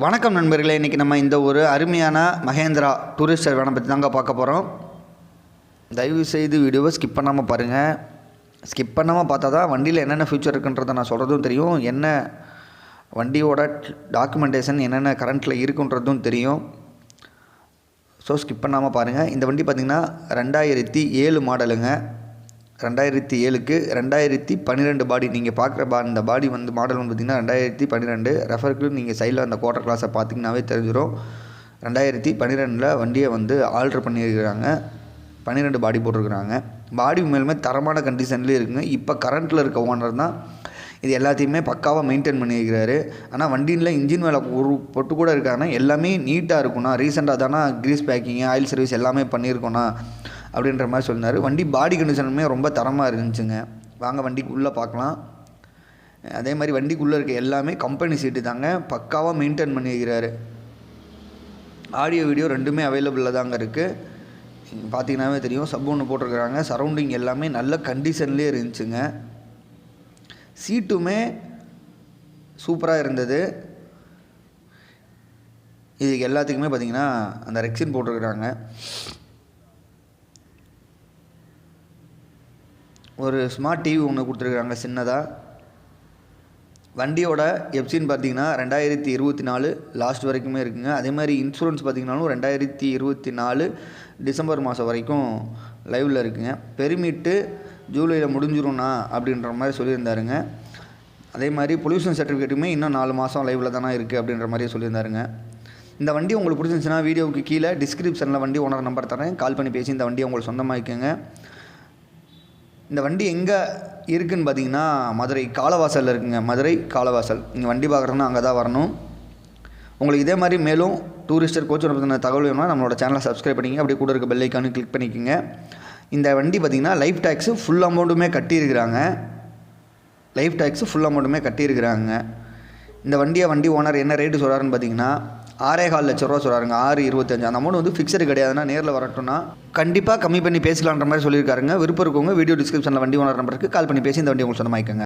வணக்கம் நண்பர்களே இன்றைக்கி நம்ம இந்த ஒரு அருமையான மகேந்திரா டூரிஸ்டர் வேனை பற்றி தாங்க பார்க்க போகிறோம் தயவு செய்து வீடியோவை ஸ்கிப் பண்ணாமல் பாருங்கள் ஸ்கிப் பண்ணாமல் பார்த்தா தான் வண்டியில் என்னென்ன ஃபியூச்சர் இருக்குன்றதை நான் சொல்கிறதும் தெரியும். என்ன வண்டியோட டாக்குமெண்டேஷன் என்னென்ன கரண்ட்டில் இருக்குன்றதும் தெரியும். ஸோ ஸ்கிப் பண்ணாமல் பாருங்கள் இந்த வண்டி பார்த்திங்கன்னா ரெண்டாயிரத்தி ஏழு மாடலுங்க ரெண்டாயிரத்தி ஏழுக்கு ரெண்டாயிரத்தி பன்னிரெண்டு பாடி நீங்கள் பார்க்குற பா இந்த பாடி வந்து மாடல் வந்து பார்த்திங்கன்னா ரெண்டாயிரத்தி பன்னிரெண்டு. ரெஃபருக்கு நீங்கள் சைடில் அந்த குவார்டர் கிளாஸை பார்த்தீங்கன்னாவே தெரிஞ்சிடும் ரெண்டாயிரத்தி பன்னிரெண்டில் வண்டியை வந்து ஆல்ட்ரு பண்ணியிருக்கிறாங்க. பன்னிரெண்டு பாடி போட்டிருக்கிறாங்க. பாடி உண்மையிலுமே தரமான கண்டிஷன்லேயே இருக்குங்க. இப்போ கரண்ட்டில் இருக்க ஓனர் தான் இது எல்லாத்தையுமே பக்காவாக மெயின்டைன் பண்ணியிருக்கிறாரு. ஆனால் வண்டியில் இன்ஜின் வேலை ஒரு பொட்டு கூட இருக்காங்கன்னா எல்லாமே நீட்டாக இருக்கும்ண்ணா. ரீசெண்டாக தானே க்ரீஸ் பேக்கிங் ஆயில் சர்வீஸ் எல்லாமே பண்ணியிருக்கோண்ணா அப்படின்ற மாதிரி சொன்னார். வண்டி பாடி கண்டிஷனுமே ரொம்ப தரமாக இருந்துச்சுங்க. வாங்க வண்டிக்குள்ளே பார்க்கலாம். அதே மாதிரி வண்டிக்குள்ளே இருக்க எல்லாமே கம்பெனி சீட்டு தாங்க. பக்காவாக மெயின்டைன் பண்ணியிருக்கிறாரு ஆடியோ வீடியோ ரெண்டுமே அவைலபிளில் தாங்க இருக்குது பார்த்தீங்கன்னாவே தெரியும். சப் ஒன்று போட்டிருக்கிறாங்க. சரௌண்டிங் எல்லாமே நல்ல கண்டிஷன்லேயே இருந்துச்சுங்க. சீட்டுமே சூப்பராக இருந்தது. இதுக்கு எல்லாத்துக்குமே பார்த்தீங்கன்னா அந்த ரெக்ஸின் போட்டிருக்கிறாங்க. ஒரு ஸ்மார்ட் டிவி ஒன்று கொடுத்துருக்குறாங்க சின்னதாக வண்டியோட எப்சின்னு பார்த்தீங்கன்னா ரெண்டாயிரத்தி இருபத்தி நாலு லாஸ்ட் வரைக்குமே இருக்குங்க. அதே மாதிரி இன்சூரன்ஸ் பார்த்தீங்கனாலும் ரெண்டாயிரத்தி இருபத்தி நாலு டிசம்பர் மாதம் வரைக்கும் லைவில் இருக்குங்க. பெருமிட்டு ஜூலையில் முடிஞ்சிரும்ண்ணா அப்படின்ற மாதிரி சொல்லியிருந்தாருங்க. அதே மாதிரி பொல்யூஷன் சர்டிஃபிகேட்டுமே இன்னும் நாலு மாதம் லைவில் தானே இருக்குது அப்படின்ற மாதிரி சொல்லியிருந்தாருங்க. இந்த வண்டி உங்களுக்கு பிடிச்சிருந்துச்சுன்னா வீடியோவுக்கு கீழே டிஸ்கிரிப்ஷனில் வண்டி ஓனர் நம்பர் தரேன். கால் பண்ணி பேசி இந்த வண்டியை உங்களுக்கு சொந்தமாக்கிக்கோங்க. இந்த வண்டி எங்கே இருக்குதுன்னு பார்த்தீங்கன்னா மதுரை காலவாசலில் இருக்குங்க. மதுரை காலவாசல். நீங்கள் வண்டி பார்க்குறோன்னா அங்கே தான் வரணும். உங்களுக்கு இதே மாதிரி மேலும் டூரிஸ்டர் கோச்சோட பற்றின தகவல் வேணும்னா நம்மளோட சேனலை சப்ஸ்கிரைப் பண்ணிங்க அப்படியே கூட இருக்க பெல் ஐக்கானு கிளிக் பண்ணிக்கோங்க. இந்த வண்டி பார்த்திங்கன்னா லைஃப் டேக்ஸு ஃபுல் அமௌண்ட்டுமே கட்டியிருக்கிறாங்க. லைஃப் டேக்ஸு ஃபுல் அமௌண்ட்டுமே கட்டியிருக்கிறாங்க. இந்த வண்டியை வண்டி ஓனர் என்ன ரேட்டு சொல்கிறாருன்னு பார்த்தீங்கன்னா ஆறே கால் லட்ச ரூபா சொல்கிறாருங்க ஆறு இருபத்தஞ்சு. அந்த அமௌண்ட் வந்து ஃபிக்ஸடு கிடையாதுன்னா நேரில் வரட்டும்னா கண்டிப்பாக கம்மி பண்ணி பேசலான்ற மாதிரி சொல்லியிருக்காருங்க. விருப்பம் இருக்கவங்க வீடியோ டிஸ்கிரிப்ஷனில் வண்டி ஓனர் நம்பருக்கு கால் பண்ணி பேசி இந்த வண்டி உங்களுக்கு சொந்தமாயிக்கோங்க